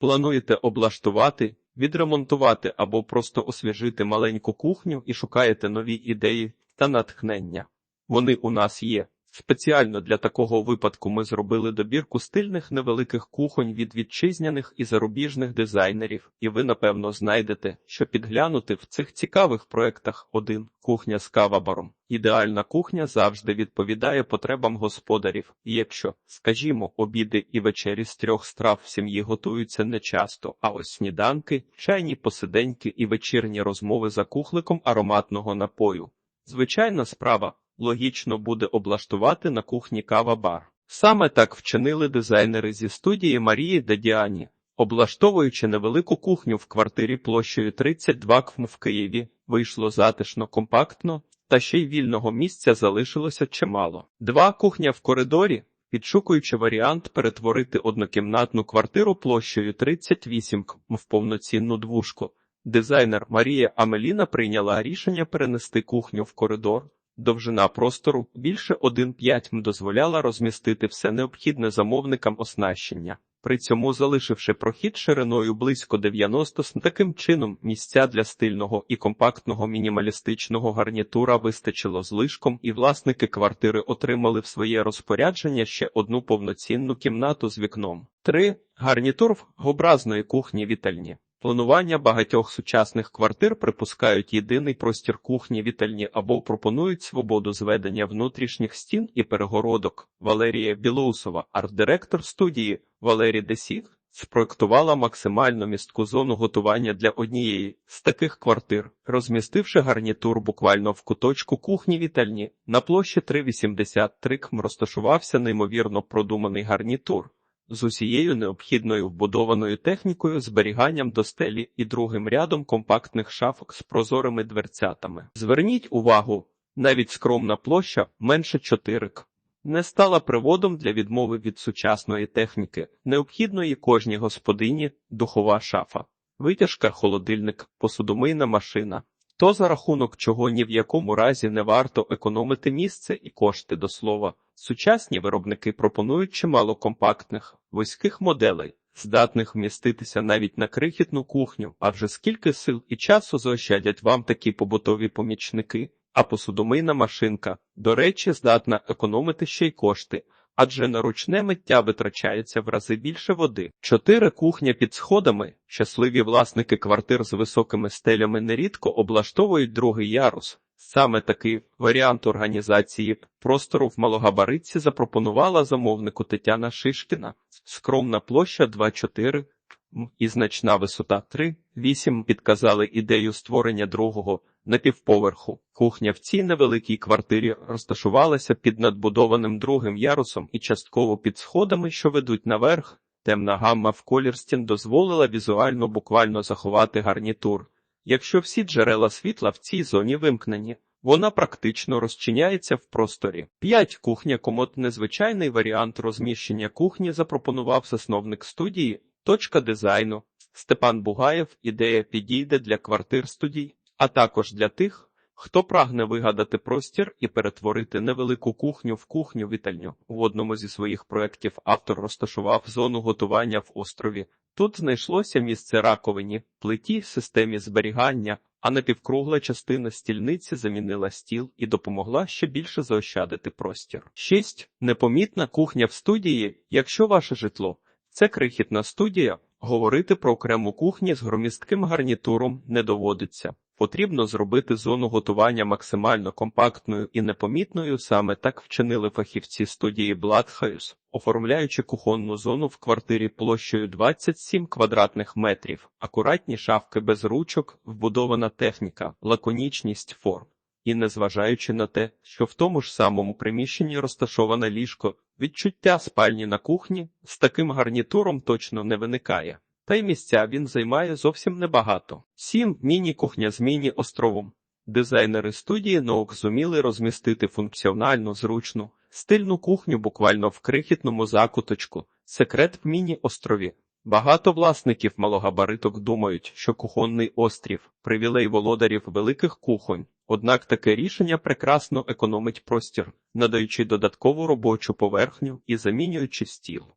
Плануєте облаштувати, відремонтувати або просто освіжити маленьку кухню і шукаєте нові ідеї та натхнення. Вони у нас є. Спеціально для такого випадку ми зробили добірку стильних невеликих кухонь від вітчизняних і зарубіжних дизайнерів, і ви напевно знайдете, що підглянути в цих цікавих проектах один кухня з кавабаром. Ідеальна кухня завжди відповідає потребам господарів, і якщо, скажімо, обіди і вечері з трьох страв в сім'ї готуються не часто, а ось сніданки, чайні посиденьки і вечірні розмови за кухликом ароматного напою. Звичайна справа. Логічно буде облаштувати на кухні кава-бар. Саме так вчинили дизайнери зі студії Марії Дедіані, облаштовуючи невелику кухню в квартирі площею 32 км в Києві, вийшло затишно, компактно, та ще й вільного місця залишилося чимало. Два кухня в коридорі, підшукуючи варіант перетворити однокімнатну квартиру площею 38 км в повноцінну двушку. Дизайнер Марія Амеліна прийняла рішення перенести кухню в коридор. Довжина простору більше 1,5 м дозволяла розмістити все необхідне замовникам оснащення, при цьому залишивши прохід шириною близько 90 см. Таким чином, місця для стильного і компактного мінімалістичного гарнітура вистачило злишком, і власники квартири отримали в своє розпорядження ще одну повноцінну кімнату з вікном. 3. гарнітур образної кухні вітальні. Планування багатьох сучасних квартир припускають єдиний простір кухні вітальні або пропонують свободу зведення внутрішніх стін і перегородок. Валерія Білоусова, арт-директор студії Валерій Десів, спроектувала максимально містку зону готування для однієї з таких квартир, розмістивши гарнітур буквально в куточку кухні вітальні. На площі 3,83 км розташувався неймовірно продуманий гарнітур з усією необхідною вбудованою технікою, зберіганням до стелі і другим рядом компактних шафок з прозорими дверцятами. Зверніть увагу, навіть скромна площа менше 4 к. Не стала приводом для відмови від сучасної техніки, необхідної кожній господині духова шафа, витяжка, холодильник, посудомийна машина. То за рахунок чого ні в якому разі не варто економити місце і кошти до слова. Сучасні виробники пропонують чимало компактних, вузьких моделей, здатних вміститися навіть на крихітну кухню, а вже скільки сил і часу заощадять вам такі побутові помічники, а посудомийна машинка, до речі, здатна економити ще й кошти. Адже на ручне миття витрачається в рази більше води. Чотири кухня під сходами. Щасливі власники квартир з високими стелями нерідко облаштовують другий ярус. Саме такий варіант організації простору в малогабаритці запропонувала замовнику Тетяна Шишкіна. Скромна площа 2,4 і значна висота 3,8 підказали ідею створення другого напівповерху. Кухня в цій невеликій квартирі розташувалася під надбудованим другим ярусом і частково під сходами, що ведуть наверх. Темна гамма в колір стін дозволила візуально буквально заховати гарнітур. Якщо всі джерела світла в цій зоні вимкнені, вона практично розчиняється в просторі. 5. кухня комод незвичайний варіант розміщення кухні запропонував засновник студії, точка дизайну. Степан Бугаєв ідея підійде для квартир студій, а також для тих, хто прагне вигадати простір і перетворити невелику кухню в кухню вітальню. В одному зі своїх проєктів автор розташував зону готування в острові. Тут знайшлося місце раковині, плиті, системі зберігання, а напівкругла частина стільниці замінила стіл і допомогла ще більше заощадити простір. 6. непомітна кухня в студії, якщо ваше житло це крихітна студія. Говорити про окрему кухню з громістким гарнітуром не доводиться. Потрібно зробити зону готування максимально компактною і непомітною. Саме так вчинили фахівці студії Bloodhouse, оформляючи кухонну зону в квартирі площею 27 квадратних метрів, акуратні шафки без ручок, вбудована техніка, лаконічність форм. І незважаючи на те, що в тому ж самому приміщенні розташоване ліжко, відчуття спальні на кухні з таким гарнітуром точно не виникає. Та й місця він займає зовсім небагато. Сім міні-кухня з міні-островом. Дизайнери студії наук зуміли розмістити функціональну, зручну, стильну кухню буквально в крихітному закуточку, секрет в міні-острові. Багато власників малогабариток думають, що кухонний острів привілей володарів великих кухонь, однак таке рішення прекрасно економить простір, надаючи додаткову робочу поверхню і замінюючи стіл.